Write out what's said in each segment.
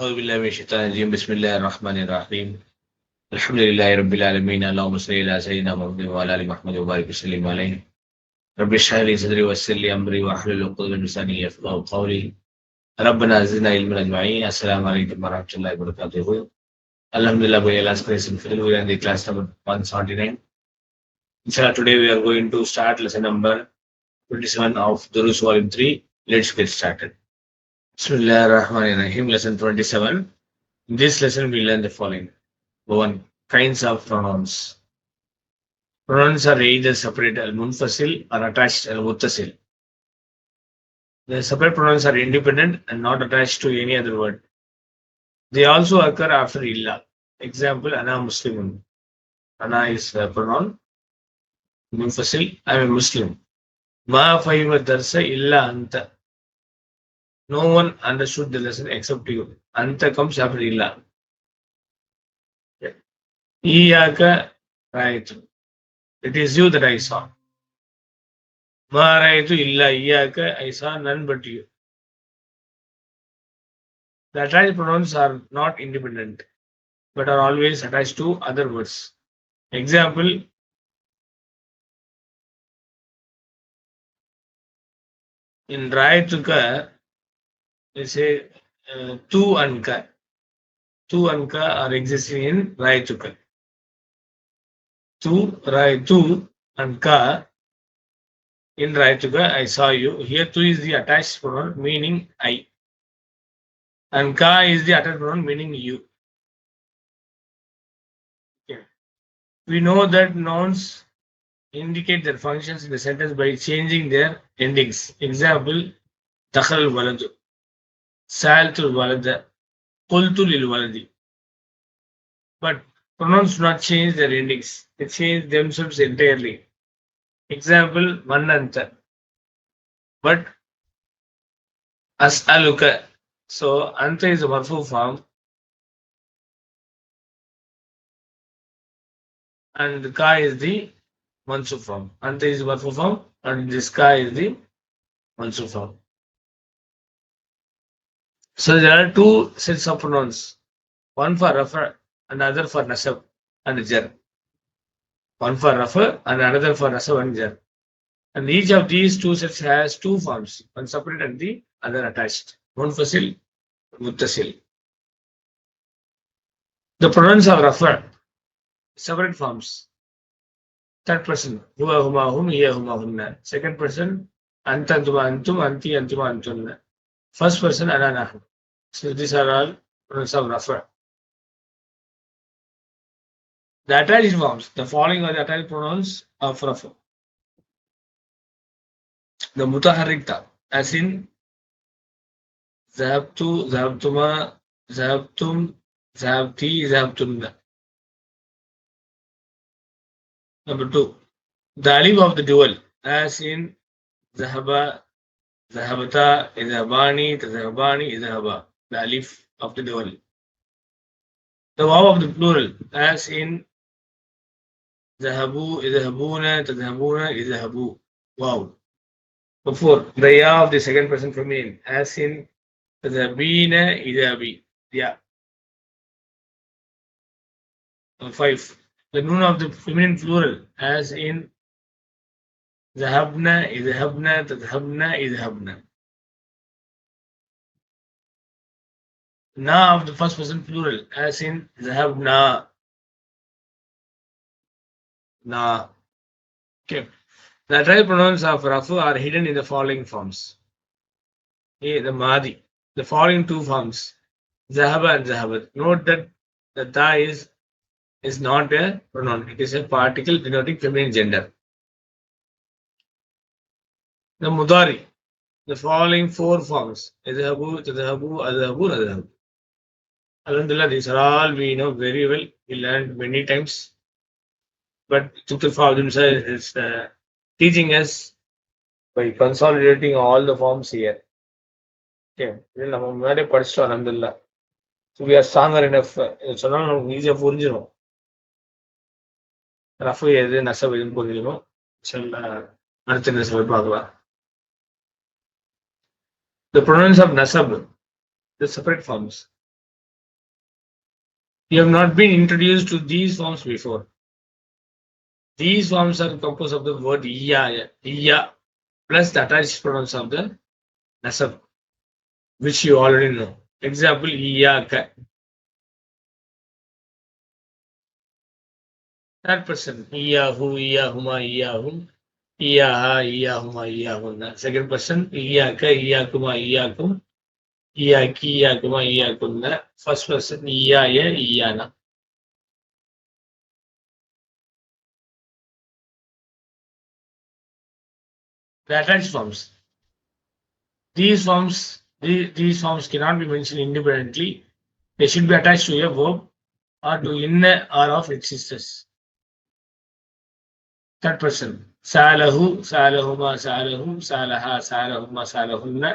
أعوذ بالله من الشيطان الرجيم بسم الله الرحمن الرحيم الحمد لله رب العالمين اللهم صل على سيدنا محمد وعلى ال محمد وبارك وسلم عليه رب اشرح لي صدري ويسر لي امري واحلل عقدة من لساني يفقهوا قولي ربنا زدنا علما اجمعين السلام عليكم ورحمه الله وبركاته Alhamdulillah by Allah's grace and favor we are in the class number 179 Inshallah today we are going to start lesson number 27 of Durus volume 3 let's get started Bismillah ar-Rahman ar-Rahim lesson 27 in this lesson we learn the following one kinds of pronouns Pronouns are either separate al-munfasil or attached al-muttasil. The separate pronouns are independent and not attached to any other word. They also occur after illa. Example, ana muslimun. Ana is a pronoun. Munfasil, I am a Muslim. Ma fayva darsa illa anta. No one understood the lesson except you. Anta comes after illa. Iyaka raitu. It is you that I saw. Maraitu illa iyaka, I saw none but you. The attached pronouns are not independent, but are always attached to other words. Example, in Raituka, जैसे तू अन का two anka का are existing in Two two two तू अन का in Raichuka, I saw you. Here Two is the attached pronoun meaning I. And ka is the attached pronoun meaning you. We know that nouns indicate their functions in the sentence by changing their endings. Example, takhal waladu. سألت الولد قلت للولد But pronouns do not change their endings. They change themselves entirely. Example, mananta. But as'aluka. So anta is a marfu form. And ka is the mansub form. Anta is the marfu form and this ka is the mansub form. So there are two sets of pronouns. One for refer and another for nasab and jar. One for refer and another for nasab and jar. And each of these two sets has two forms, one separate and the other attached. Munfasil, muttasil. The pronouns of refer, separate forms. Third person, huwa huma hum, hiya huma hunna. Second person, anta antuma antum, anti antuma antunna. First person, ana nahnu. So these are all pronouns of refer. The attached forms, the following are the attached pronouns of refer. The mutaharrikta, as in ذهبت, ذهبتما, ذهبتم, ذهبتي, ذهبتن. Number two, the alif of the dual, as in ذهب, Zahabata, Izhabani, Tazhabani, Izhaba. The alif of the dual. The waw of the plural, as in Zahabu, Izhabuna, Tazhabuna, Izhabu. Wow. Before the ya of the second person feminine, as in Tazhabina, Izhabi. ya. Number five. The noon of the feminine plural, as in ذهبنا, إذهبنا, تذهبنا, إذهبنا. Na of the first person plural, as in ذهبنا. Na. Okay. The attached pronouns of Rafu are hidden in the following forms. A. The Mahdi. The following two forms, Zahaba and Zahabat. Note that the Ta is, is not a pronoun. It is a particle denoting feminine gender. The Mudari. The following four forms. Idhabu, Tadhabu, Adhabu, Adhabu. Alhamdulillah, these are all we know very well. We learned many times. But Dr. Fawdun is uh, teaching us by consolidating all the forms here. Okay. இதில் நம்ம முன்னாடியே படிச்சிட்டோம் அலமதுல்லா so we are stronger enough சொன்னாலும் நமக்கு ஈஸியாக புரிஞ்சிடும் ரஃபு எது நசப் எதுன்னு புரிஞ்சிடும் சொல்ல அடுத்த நசபை பார்க்கலாம் The pronouns of nasab, the separate forms. You have not been introduced to these forms before. These forms are composed of the word iya, iya plus the attached pronouns of the nasab, which you already know. Example, iyaka. Third person, ya hu, ya iyahu, iyahuma, iyahum, ஈயாஹா ஈயாகுமா ஈயாகும் தான் second question ஈயாக்க ஈயாக்குமா ஈயாக்கும் ஈயாக்கி ஈயாக்குமா ஈயாக்கும் தான் first question ஈயாய ஈயானா Latin forms. These forms, these, these forms cannot be mentioned independently. They should be attached to a verb or to in or of its sisters. Third person. சாலஹு சாலஹுமா சாலஹும் சாலஹா சாலஹுமா சாலஹுன்ன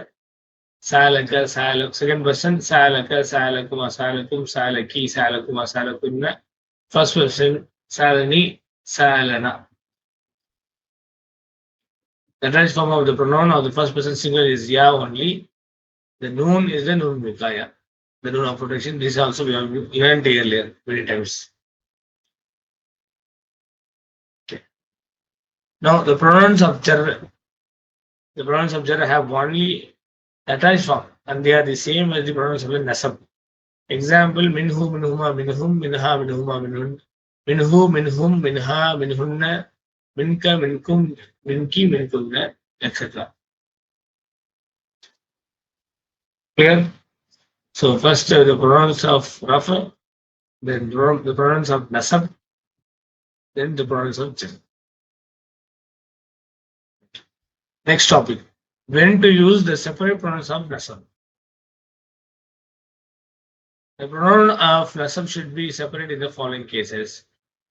சாலக சால செகண்ட் பர்சன் சாலக சாலகுமா சாலக்கும் சாலகி சாலகுமா சாலகுன்ன ஃபர்ஸ்ட் பர்சன் சாலனி சாலனா The right form of the pronoun of the first person singular is ya only. The noon is the noon mikaya. The noon of protection. This also we have learned earlier many times. Now the pronouns of jar, the pronouns of jar have only attached form and they are the same as the pronouns of nasab. Example: minhu, minhuma, minhum, minha, minhuma, minhun, minhu, minhum, minha, minhunna, minka, minkum, minki, minkunna, etc. Clear? So first uh, the pronouns of Rafa, then the pronouns of Nasab, then the pronouns of Jar. Next topic. When to use the separate pronouns of Nasab. The pronoun of Nasab should be separate in the following cases.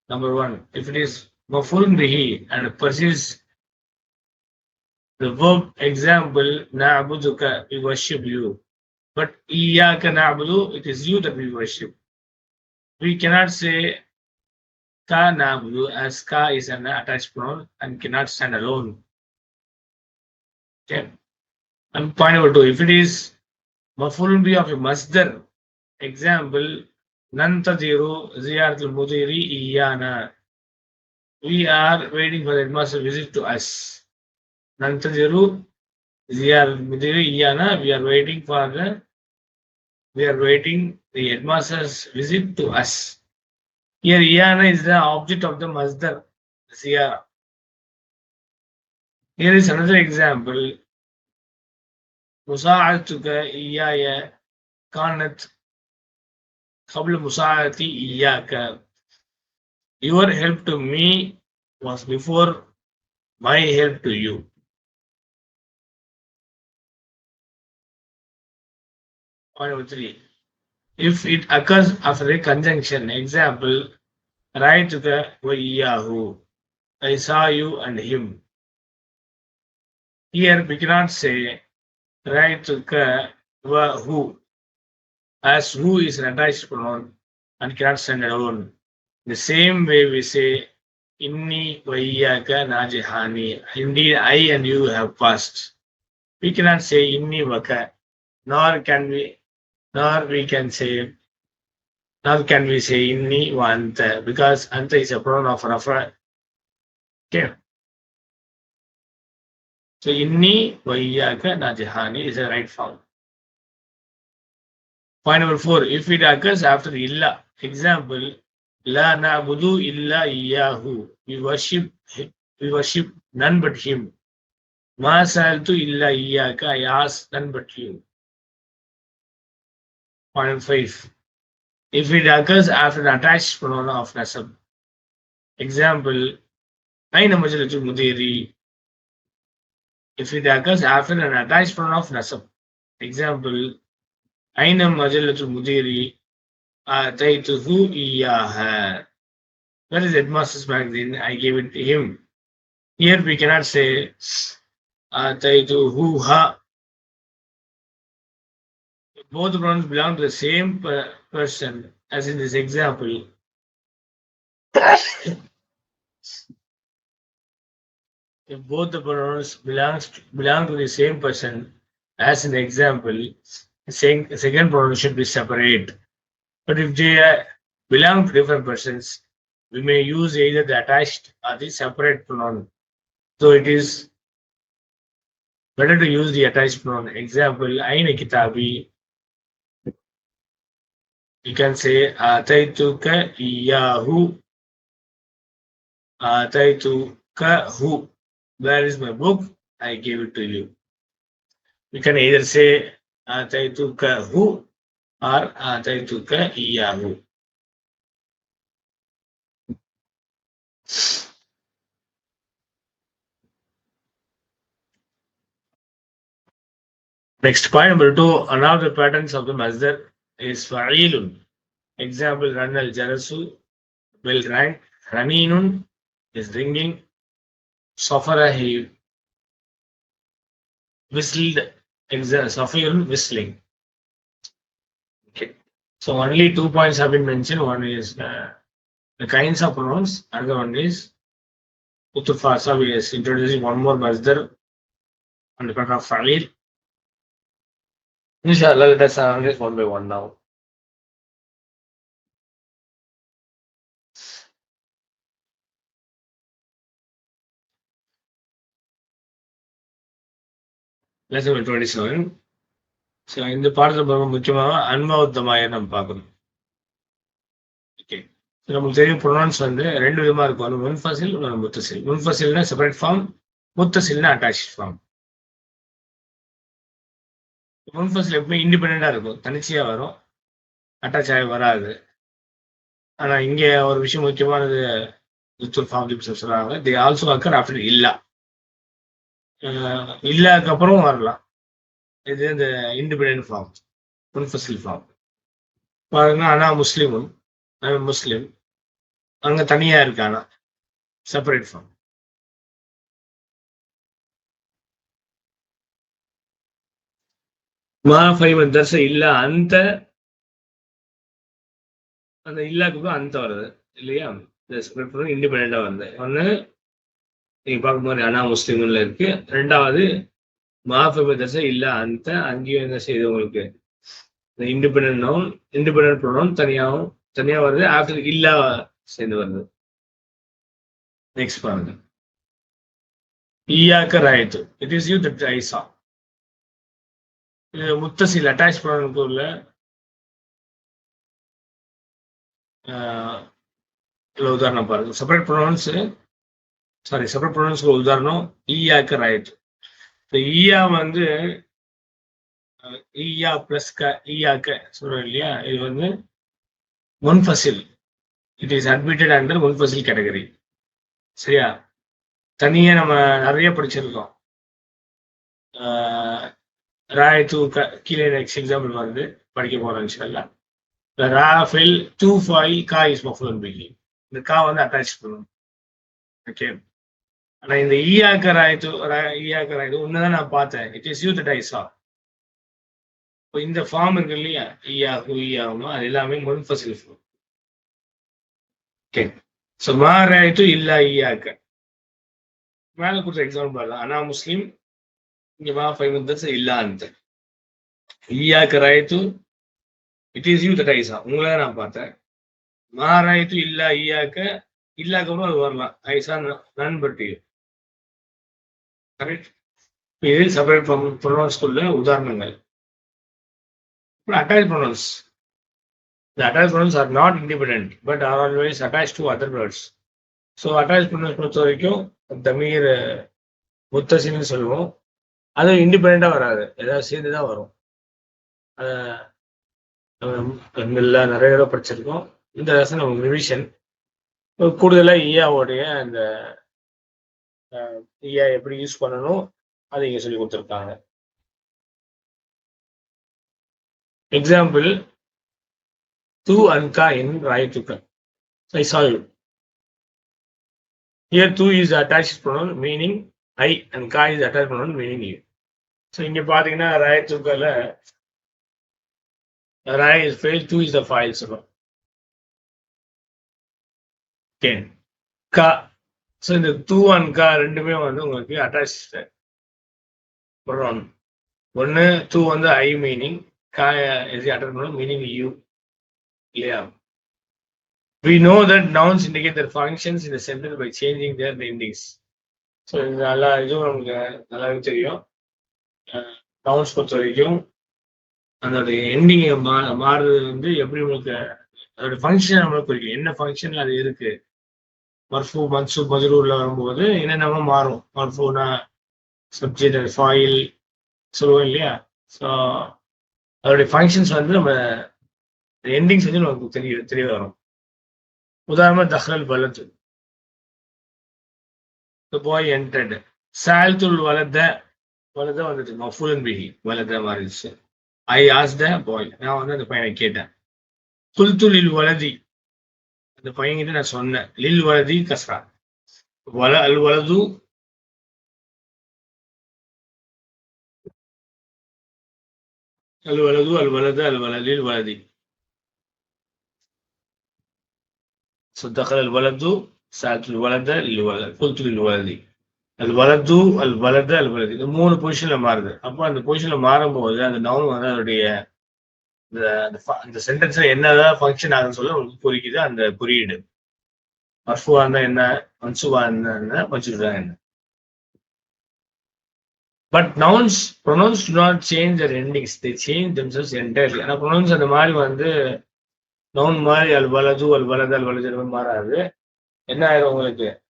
Number one, if it is mafulun bihi and perceives the verb example na'buduka, we worship you. But iyyaka na'budu, it is you that we worship. We cannot say ka na'budu as ka is an attached pronoun and cannot stand alone. Okay. And point number two, if it is bihi of a masdar, example Nanta nantadiru ziyaratul mudiri iyana. We are waiting for the headmaster visit to us. Nanta Nantadiru ziyaratul mudiri iyana. We are waiting for the we are waiting the headmaster's visit to us. Here iyana is the object of the masdar ziyara. Here is another example. مساعدتك إياي كانت قبل مساعدتي إياك. Your help to me was before my help to you. Point number three. If it occurs after a conjunction, example, رأيتك وإياه. I saw you and him. Here we cannot say right who, as who is an attached pronoun and cannot stand alone. The same way we say Inni Vaiyaka Najihani. Indeed, I and you have passed. We cannot say Inni Vaka, nor can we nor we can say nor can we say Inni Vanta because Anta is a pronoun of reference. Okay. So inni vayyaka najihani is a right form. Point number four, if it occurs after illa, example, la na'budu illa iyyahu. We worship, we worship none but him. Ma sa'altu illa iyyaka. I ask none but you. Number five, if it occurs after an attached pronoun of nasab, example, aina majalatul mudiri if it occurs after an attached pronoun of nasab. Example, Aina Majallatul Mujiri Ataituhu Iyaha. That is Headmaster's magazine. I gave it to him. Here we cannot say Ataituhu Ha. Both pronouns belong to the same per- person as in this example if both the pronouns belongs belong to the same person as the example, saying second pronoun should be separate. But if they belong to different persons, we may use either the attached or the separate pronoun. So it is better to use the attached pronoun. Example, Aina Kitabi. You can say Ataituka Iyahu. Ataituka Hu. Where is my book? I gave it to you. You can either say Ataituka Hu or Ataituka Iyahu. Next point number two, another patterns of the masdar is fa'ilun. Example, ran al jarasu, bell rang, raninun is ringing, safara he whistled, safirun whistling. Okay, so only two points have been mentioned. One is uh, the kinds of pronouns, another one is Utufasa. We is introducing one more masdar on the part of fa'il. Inshallah, let us analyze one by one now. Lesson number 27. So இந்த பாடத்தில் ரொம்ப முக்கியமாக அன்மௌத்தமாய நம்ம பார்க்கணும். Okay நமக்கு தெரியும் pronounce வந்து ரெண்டு விதமாக இருக்கும். ஒன்று முன்ஃபசில் ஒன்று முத்தசில். முன்ஃபசில்னா செப்பரேட் ஃபார்ம் முத்தசில்னா அட்டாச் ஃபார்ம் முன்ஃபசில் எப்பவுமே இண்டிபெண்ட்டாக இருக்கும். தனிச்சையாக வரும். அட்டாச் ஆகி வராது. ஆனால் இங்கே ஒரு விஷயம் முக்கியமானது ஃபார்ம் சொல்கிறாங்க தி ஆல்சோ அக்கர் ஆஃப்டர் இல்லா இல்லாக்கு அப்புறம் வரலாம். இது இந்த இண்டிபெண்ட் ஃபார்ம் முன்ஃபசில் ஃபார்ம் பாருங்கன்னா ஆனா முஸ்லீமும் முஸ்லீம் அங்க தனியா இருக்கானா? செப்பரேட் ஃபார்ம் மா தர்ச இல்ல அந்த அந்த இல்லாக்கு அந்த வருது இல்லையா? இந்த செப்பரேட் ஃபார்ம் இண்டிபெண்டா வருது ஒன்று நீங்க பார்க்கும்போது அனா முஸ்லீம்ல இருக்கு. ரெண்டாவது மாஃபப தசை இல்ல அந்த அங்கேயும் என்ன செய்யுது உங்களுக்கு? இந்த இண்டிபெண்ட் நவுன் இண்டிபெண்ட் ப்ரொனவுன் தனியாகவும் தனியா வருது ஆஃப்டர் இல்லா சேர்ந்து வருது. நெக்ஸ்ட் பாருங்க. ஈயாக்க ராயத்து. It is you that I saw இது முத்தசில் அட்டாச் ப்ரொனவுனுக்கு உள்ள உதாரணம் பாருங்க. செப்பரேட் ப்ரொனவுன்ஸ் சாரி செப்பரேட் ப்ரொனன்ஸ்க்கு உதாரணம் ஈயாக்க ராயத்து ஈயா வந்து ஈயா பிளஸ் க ஈயாக்க சொல்றோம் இல்லையா? இது வந்து முன்ஃபசில் இட் இஸ் அட்மிட்டட் அண்டர் முன்ஃபசில் கேட்டகரி சரியா? தனியே நம்ம நிறைய படிச்சிருக்கோம். ராய் டூ க கீழே நெக்ஸ்ட் எக்ஸாம்பிள் வந்து படிக்க போகிறோம் இன்ஷால்லா ரா ஃபில் டூ ஃபைவ் கா இஸ் மஃபுல் பில்லி இந்த கா வந்து அட்டாச் பண்ணணும் ஓகே ஆனா இந்த ஈயாக்க ராய்த்து ஈயாக்க ராய்த்து ஒண்ணுதான் நான் பார்த்தேன். It is you that I saw இப்போ இந்த ஃபார்ம் இருக்கு இல்லையா? ஈயா ஈயாவும் அது எல்லாமே முன்ஃபசில் ஃபார்ம் ஓகே ஸோ மா ராய்த்து இல்லா ஈயாக்க. மேல கொடுத்த எக்ஸாம்பிள் பாருங்க ஆனா முஸ்லீம் இங்க மா ஃபைவ் மெம்பர்ஸ் இல்லா அந்த ஈயாக்க ராய்த்து it is you that I saw உங்களை நான் பார்த்தேன். மா இல்லா ஈயாக்க இல்லாக்கப்புறம் அது வரலாம். ஐசா நன் பட் இது செப்பரேட் ப்ரொனவுன்ஸ்குள்ள உதாரணங்கள்? Attach pronouns The attached pronouns are not independent, but are always attached to other words. So attach pronouns பொறுத்த வரைக்கும் தமிழ் முத்தசின்னு சொல்லுவோம். அது இண்டிபெண்ட்டாக வராது. ஏதாவது சேர்ந்து தான் வரும் எல்லாம் நிறைய தடவை படிச்சிருக்கோம். இந்த லெசன் நமக்கு ரிவிஷன் கூடுதலாக ஈயாவுடைய அந்த ஈயா எப்படி யூஸ் பண்ணணும் அதை இங்கே சொல்லி கொடுத்துருக்காங்க எக்ஸாம்பிள் டூ அன்கா in ராயத்துக்கன் I saw Here two is attached pronoun meaning I and ka is attached pronoun meaning you. So இங்க பாத்தீங்கன்னா ராயத்துக்கல ராய் is fail two is the file சொல்றோம் ஓகே கா ஸோ இந்த டூ அண்ட் கா ரெண்டுமே வந்து உங்களுக்கு அட்டாச் ப்ரொனவுன் ஒன்று டூ வந்து ஐ மீனிங் கா எது அட்டன் பண்ணணும் மீனிங் யூ இல்லையா we know that nouns indicate their functions in centre sentence by changing their endings. So இது நல்லா இதுவும் நமக்கு நல்லாவே தெரியும். நவுன்ஸ் பொறுத்த வரைக்கும் அதோட எண்டிங்கை மா மாறுறது வந்து எப்படி உங்களுக்கு அதோட ஃபங்க்ஷன் நம்மளுக்கு குறிக்கும். என்ன ஃபங்க்ஷன் அது இருக்குது மர்ஃபூ மன்சூ மஜ்ரூர்ல வரும்போது என்னென்னமோ மாறும். மர்ஃபூனா சப்ஜெக்ட் ஃபாயில் சொல்லுவோம் இல்லையா? ஸோ அதோடைய ஃபங்க்ஷன்ஸ் வந்து நம்ம எண்டிங்ஸ் வந்து நமக்கு தெரிய தெரிய வரும். உதாரணமா தஹ்ரல் பலத்து the boy entered. சால்துல் வலத வலத வந்துட்டு மஃபூலன் பிஹி வலத மாறிடுச்சு. ஐ ஆஸ் த பாய் நான் வந்து அந்த பையனை கேட்டேன். குல்துலில் வலதி. அந்த பையன்கிட்ட நான் சொன்னேன் லில் வலதி கஸ்ரா வல அல் வலது அல் வலது அல் வலது அல் வலதில் வலதி صدق الولد سألت الولد للولد قلت للولد الولد الولد الولد இது மூணு பொசிஷன்ல மாறுது அப்போ அந்த பொசிஷன்ல மாறும்போது அந்த நவுன் வந்து அதோடைய இந்த சென்டென்ஸ்ல என்னதான் ஃபங்க்ஷன் ஆகுதுன்னு சொல்ல உங்களுக்கு புரியுது. அந்த குறியீடு மர்ஃபுவா இருந்தா என்ன? மன்சுவா இருந்தா என்ன? மன்சூரா என்ன? But nouns pronouns do not change their endings they change themselves entirely ஆனால் ப்ரொனவுன்ஸ் அந்த மாதிரி வந்து நவுன் மாதிரி அல் வலது அல் வலது அல் வலது மாறாது. என்ன ஆயிரும் உங்களுக்கு?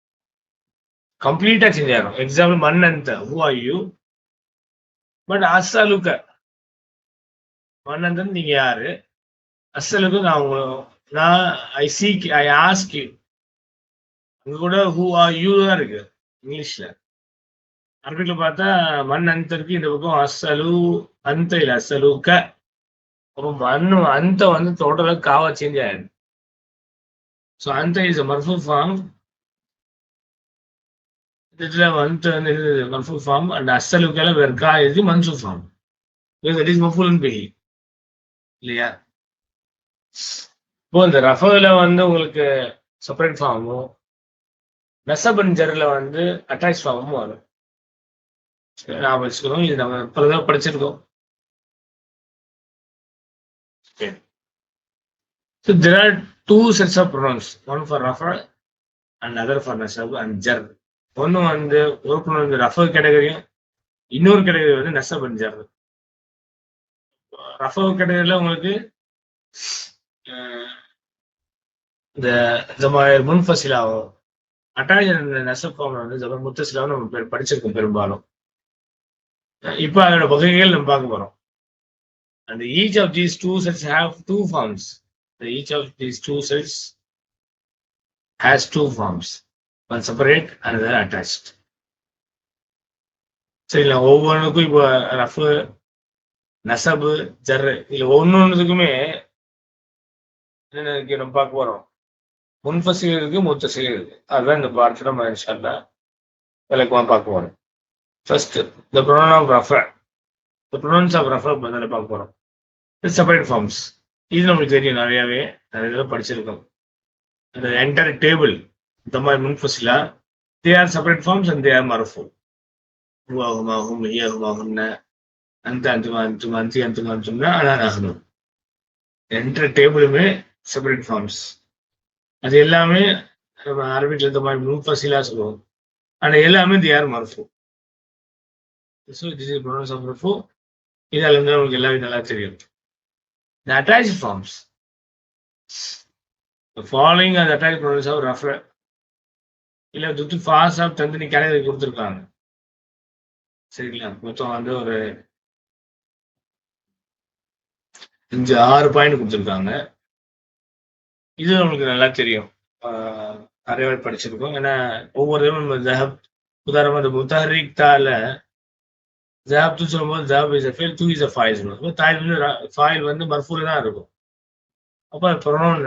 கம்ப்ளீட்டா சேஞ்ச் ஆயிரும். எக்ஸாம்பிள் மண் அந்த ஹூ ஆர் யூ பட் அசலுக்க மன்னந்தன் நீங்க யாரு? அசலுக்கு நான் உங்க நான் I seek I ask you அங்க கூட ஹூ ஆர் யூ தான் இருக்கு இங்கிலீஷ்ல. அரபிக்ல பார்த்தா மண் அந்தருக்கு இந்த பக்கம் அசலு அந்த இல்ல அசலுக்க. அப்போ மண்ணு அந்த வந்து டோட்டலாக காவா சேஞ்ச் ஆயிடு ஸோ அந்த இஸ் மர்ஃபு ஃபார்ம் இதுல வந்து வந்து மர்ஃபு ஃபார்ம் அண்ட் அசலுக்கெல்லாம் வேறு கா இது மன்சூ ஃபார்ம் தட் இஸ் மஃபுலன் பிஹி இல்லையா? இப்போ இந்த ரஃபோல வந்து உங்களுக்கு செப்பரேட் ஃபார்மும் நெசபன் வந்து அட்டாச் ஃபார்மும் வரும்? வச்சுக்கிறோம் இது நம்ம பல படிச்சிருக்கோம். Okay. So there are two sets of pronouns, one for Rafa and other for Nasab and Jar. ஒன்று வந்து ஒரு ப்ரொனவுன் ரஃபர் ரஃப கேட்டகரியும் இன்னொரு கேட்டகரி வந்து நெசப் அண்ட் ஜர் ரஃப கேட்டகரியில் உங்களுக்கு இந்த ஜமாயர் முன்ஃபசிலாவும் அட்டாச் அந்த நெசப் வந்து ஜபர் முத்தசிலாவும் நம்ம படிச்சிருக்கோம் பெரும்பாலும். இப்போ அதோட வகைகள் நம்ம பார்க்க போறோம். அந்த each of these two sets have two forms each of these two sets has two forms one separate and attached சரிங்களா? ஒவ்வொன்றுக்கும் இப்போ ரஃப் நசபு ஜர்ரு இல்லை ஒன்று ஒன்றுக்குமே என்ன நம்ம பார்க்க போறோம். முன்ஃபசில் இருக்கு முத்தசில் இருக்கு. அதுதான் இந்த பாடத்துல நம்ம இன்ஷால்லா விளக்கமாக பார்க்க போறோம். ஃபர்ஸ்ட் த ப்ரொனவுன் ஆஃப் ரஃப த ப்ரொனவுன்ஸ் ஆஃப் ரஃப பதில் பார்க்க போறோம். செப்பரேட் ஃபார்ம்ஸ் இது நம்மளுக்கு தெரியும் நிறையாவே. நிறைய தடவை படிச்சிருக்கோம். அந்த என்டையர் டேபிள் இந்த மாதிரி முன்ஃபசிலா they are separate forms and they are மரஃபு ஹுவாகுமாகும் ஹியாகுமாகும்ன அந்த அஞ்சு அந்துமா அஞ்சு அந்துமா அந்தும்னா அதான் ஆகணும் என்டையர் டேபிளுமே செப்பரேட் ஃபார்ம்ஸ் அது எல்லாமே நம்ம அரபிக்ல இந்த மாதிரி முன்ஃபசிலா சொல்லுவோம் ஆனால் எல்லாமே தே ஆர் மரஃபு ஸோ திஸ் இஸ் ஆஃப் மரஃபு இதால இருந்து உங்களுக்கு எல்லாமே நல்லா தெரியும். த அட்டாச் ஃபார்ம்ஸ் ஃபாலோயிங் அந்த அட்டாச் ப்ரொனன்ஸ் ஆஃப் ரஃப இல்லை இல்ல துத்து ஃபாஸ் ஆஃப் தந்தனி கேட்டகரி கொடுத்துருக்காங்க. சரிங்களா? மொத்தம் வந்து ஒரு அஞ்சு ஆறு பாயிண்ட் கொடுத்துருக்காங்க. இது நம்மளுக்கு நல்லா தெரியும். நிறைய பேர் படிச்சிருக்கோம். ஏன்னா ஒவ்வொரு தடவை நம்ம ஜஹப் உதாரணமாக இந்த முத்தஹரிக் தால ஜாப்னு சொல்லும்போது ஜாப் இஸ் ஃபெயில் டூ இஸ் அ ஃபாயில் சொல்லுவோம் தாயில் வந்து ஃபாயில் வந்து மர்ஃபூல் தான் இருக்கும். அப்போ ப்ரொனவுன்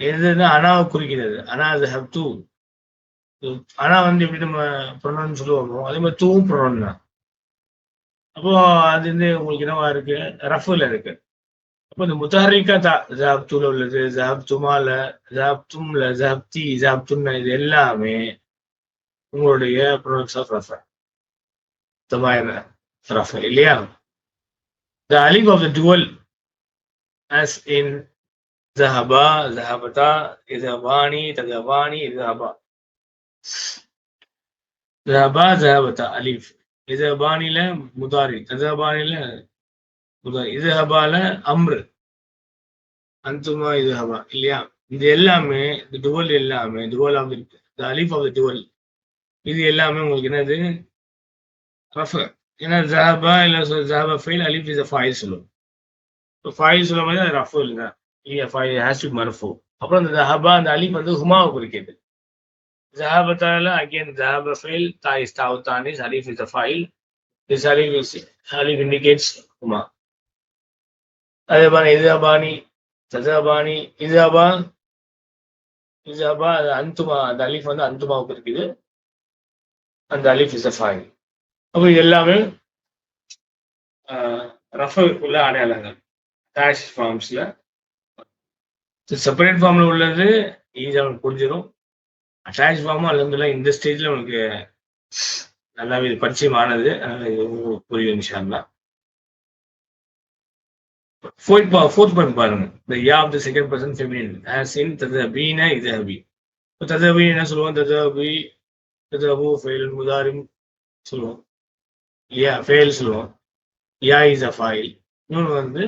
எதுன்னா அனாவை குறிக்கிறது. அனா ஜஹப் தூ டூ அனா வந்து எப்படி நம்ம ப்ரொனவுன் சொல்லுவோமோ அதே மாதிரி தூவும் ப்ரொனவுன் தான். அப்போ அது வந்து உங்களுக்கு என்னவா இருக்கு? ரஃபுல இருக்கு. அப்போ இந்த முத்தஹரிக்கா தா ஜாப் தூல உள்ளது job துமால job தும்ல job the job தும்ன இது எல்லாமே உங்களுடைய ப்ரொனவுன்ஸ் ஆஃப் ரஃபர் ضمائر رفع இல்லையா the alif of the dual as in ஜஹபா ஜஹபதா இதபானி ததபானி இதஹபா ஜஹபா ஜஹபதா அலிஃப் இதபானில முதாரி ததபானில இது ஹபால அம்ரு அந்துமா இது ஹபா இல்லையா இது எல்லாமே இந்த டுவல் எல்லாமே டுவல் ஆஃப் த அலிஃப் ஆஃப் த டுவல் இது எல்லாமே உங்களுக்கு என்னது ரஃப ஏன்னா ஜஹபா இல்லை ஜஹபா ஃபெயில் அலிஃப் இஸ் ஃபாயில் சொல்லுவோம் இப்போ ஃபாயில் சொல்லும் போது அது ரஃபு இல்லைங்க இல்லையா ஃபாயில் ஹேஸ் டு மர்ஃபு அப்புறம் அந்த ஜஹபா அந்த அலிஃப் வந்து ஹுமாவை குறிக்கிறது ஜஹபத்தால அகேன் ஜஹபா ஃபெயில் தாய் தாவு தானிஸ் அலிஃப் இஸ் ஃபாயில் திஸ் அலிஃப் இஸ் அலிஃப் இண்டிகேட்ஸ் ஹுமா அதே மாதிரி இதுபானி தஜாபானி இஜாபா இஜாபா அது அந்துமா அந்த அலிஃப் வந்து அந்துமாவுக்கு இருக்குது. அந்த அலிஃப் இஸ் அப்போ இது எல்லாமே ரஃபுக்குள்ள அடையாளங்கள். டேஷ் ஃபார்ம்ஸில் செப்பரேட் ஃபார்மில் உள்ளது ஈஸியாக புரிஞ்சிடும் அட்டாச் ஃபார்மும் அலமதுல்லா இந்த ஸ்டேஜில் உங்களுக்கு நல்லாவே இது பரிச்சயமானது. இது புரியும் விஷயம்லாம் ஃபோர்த் ஃபோர்த் பாயிண்ட் பாருங்க. The yeah of the second person feminine as in ததபீன இதஹபி ததபி என்ன சொல்லுவோம் ததபி ததபு ஃபெயில் முதாரிம் சொல்லுவோம் யா ஃபெயில் சொல்லுவோம் யா இஸ் அ ஃபைல் இன்னொன்று வந்து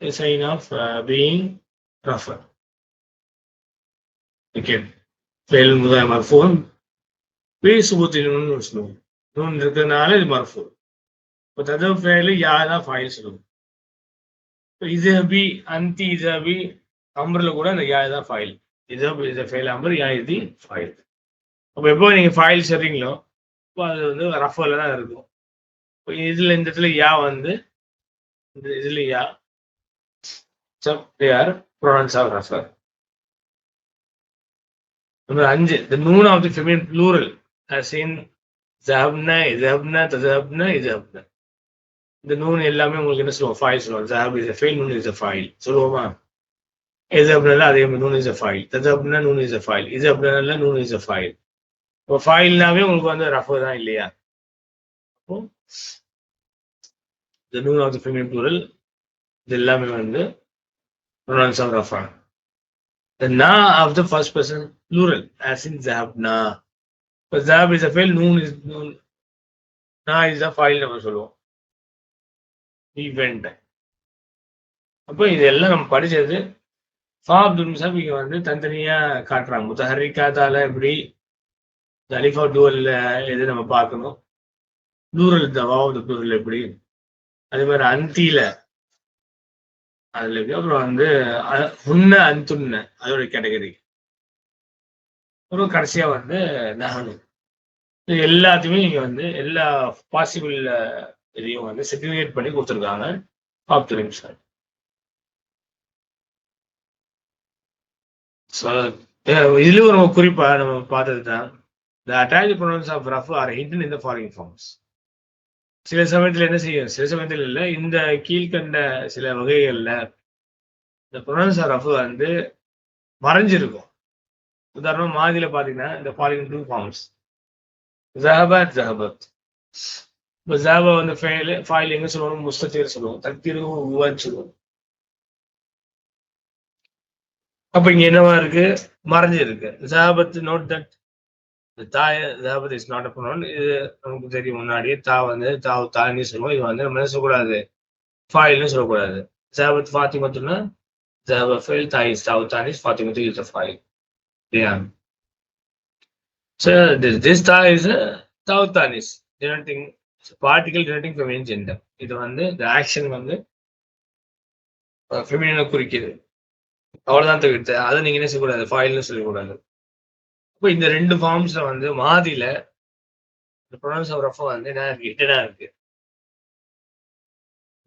சைன் ஆஃப் பீயிங் ரஃபர் ஓகே ஃபெயில் முதார் மர்ஃபோன் பி சுபுத்தின்னு சொல்லுவோம் நூன் இருக்கிறதுனால இது மர்ஃபோன் இப்போ ததப் ஃபெயில் யா தான் ஃபைல் சொல்லுவோம் இசபி அந்தி இசபி அம்பரில் கூட அந்த யா தான் ஃபைல் இசப் இஸ் ஃபைல் அம்பர் யா இது ஃபைல் அப்போ எப்போ நீங்கள் ஃபைல் சரிங்களோ இப்போ அது வந்து ரஃபில் தான் இருக்கும். இப்போ இதில் இந்த இடத்துல யா வந்து இந்த இதில் யா சப் ஆர் ப்ரொனன்ஸ் ஆஃப் ரஃபர் நம்பர் அஞ்சு the noon of the feminine plural as in ஜஹப்னா இதஹப்னா ததஹப்னா இதஹப்னா இந்த நூன் எல்லாமே உங்களுக்கு என்ன சொல்லுவோம்? ஃபைல் சொல்லுவோம். ஜஹப் இஸ் ஃபைல் நூன் இஸ் ஃபைல் சொல்லுவோமா? எது அப்படின்னா அதே மாதிரி நூன் இஸ் ஃபைல் தது அப்படின்னா நூன் இஸ் ஃபைல் இது அப்படின்னா நூன் இஸ் ஃபைல் இப்போ ஃபைல்னாவே உங்களுக்கு வந்து ரஃபு தான் இல்லையா? அப்போ இந்த நூன் ஆஃப் த ஃபெமின் ப்ளூரல் இது எல்லாமே வந்து ப்ரொனன்ஸ் ஆஃப் ரஃபா The na of the first person plural, as in நா But zab is a fail, noon is noon. Na is a file நம்ம சொல்லுவோம். ஈவெண்ட் அப்போ இதெல்லாம் நம்ம படிச்சது ஃபா அப்துல் முசாப் இங்க வந்து தனித்தனியா காட்டுறாங்க. முத்தஹரிக்காத்தால எப்படி அலிஃபா டூவல்ல எது நம்ம பார்க்கணும்? ப்ளூரல் தவா ப்ளூரல் எப்படி? அதே மாதிரி அந்தியில அதுல எப்படி? அப்புறம் வந்து உன்ன அந்துன்ன அதோட கேட்டகரி அப்புறம் கடைசியா வந்து நகனு எல்லாத்தையுமே நீங்க வந்து எல்லா பாசிபிள் இதையும் வந்து செக்ரிகேட் பண்ணி கொடுத்துருக்காங்க. ஆப்துலிம் சார். இதுல ஒரு குறிப்பா நம்ம பார்த்தது தான் த அட்டாச் ப்ரொனன்ஸ் ஆஃப் ரஃப் ஆர் ஹிண்டன் இந்த த ஃபாலோயிங் ஃபார்ம்ஸ் சில சமயத்தில் என்ன செய்யும்? சில சமயத்தில் இல்லை இந்த கீழ்கண்ட சில வகைகள்ல இந்த ப்ரொனன்ஸ் ஆஃப் ரஃப் வந்து மறைஞ்சிருக்கும். உதாரணம் மாதியில பாத்தீங்கன்னா இந்த ஃபாலோயிங் டூ ஃபார்ம்ஸ் ஜஹபத் ஜஹபத் இப்போ ஜாபா வந்து ஃபைல் ஃபைல் எங்க சொல்லுவோம் முஸ்தீர் சொல்லுவோம் தக்தீருக்கும் உவான்னு சொல்லுவோம் அப்ப இங்க என்னவா இருக்கு? மறைஞ்சு இருக்கு ஜாபத் நோட் தட் தாய ஜாபத் இஸ் நாட் அப்பனோன் இது நமக்கு தெரியும் முன்னாடியே. தா வந்து தா தானி சொல்லுவோம். இது வந்து நம்ம என்ன சொல்லக்கூடாது? ஃபாயில்னு சொல்லக்கூடாது. ஜாபத் ஃபாத்திமத்துனா ஜாப ஃபைல் தாயிஸ் தாவு தானிஸ் ஃபாத்திமத்து இஸ் அ ஃபைல் இல்லையா So திஸ் this இஸ் தாவு தானிஸ் tau particle relating feminine gender இது வந்து இந்த ஆக்ஷன் வந்து ஃபெமினினை குறிக்குது. அவ்வளோதான் தவிர்த்து அதை நீங்கள் என்ன செய்யக்கூடாது? ஃபாயில்னு சொல்லக்கூடாது. அப்போ இந்த ரெண்டு ஃபார்ம்ஸ்ல வந்து மாதியில இந்த ப்ரொனன்ஸ் ஆஃப் ரஃபா வந்து என்ன இருக்கு? ஹிட்டனாக இருக்கு.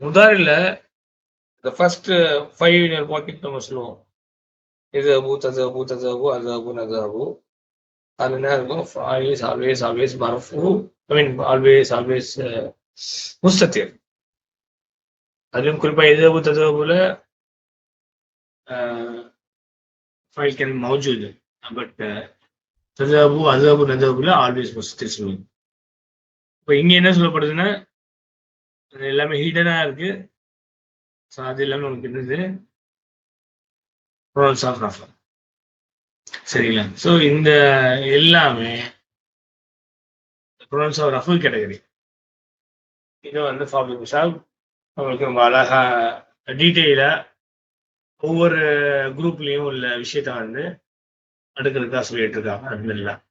முதாரில இந்த ஃபர்ஸ்ட் ஃபைவ் யூனியர் பாக்கெட் நம்ம சொல்லுவோம். இது அபு தது அபு தது அபு அது அபு நது அபு. அது என்ன இருக்கும்? ஆல்வேஸ் ஆல்வேஸ் ஆல்வேஸ் மரஃபு ஐ மீன் ஆல்வேஸ் ஆல்வேஸ் முஸ்தத்திர். அதுவும் குறிப்பா தத்துவ போல ஃபைல் கேன் மௌஜூது. பட் uh, ததபு அதபு நதபுல ஆல்வேஸ் முஸ்தத்திர் சொல்லுவாங்க. இப்போ இங்க என்ன சொல்லப்படுதுன்னா எல்லாமே ஹீடனா இருக்கு. ஸோ அது எல்லாமே உனக்கு என்னது? ப்ரோனன்ஸ் ஆஃப் ரஃபர் சரிங்களா? ஸோ இந்த எல்லாமே ப்ரோனன்ஸ் ஆஃப் ரஃபுல் கேட்டகரி இது வந்து ஃபாபி குஷாப் அவங்களுக்கு ரொம்ப அழகா டீட்டெயிலாக ஒவ்வொரு குரூப்லேயும் உள்ள விஷயத்த வந்து அடுக்கிறதுக்காக சொல்லிட்டு இருக்காங்க அல்ஹம்துலில்லாஹ்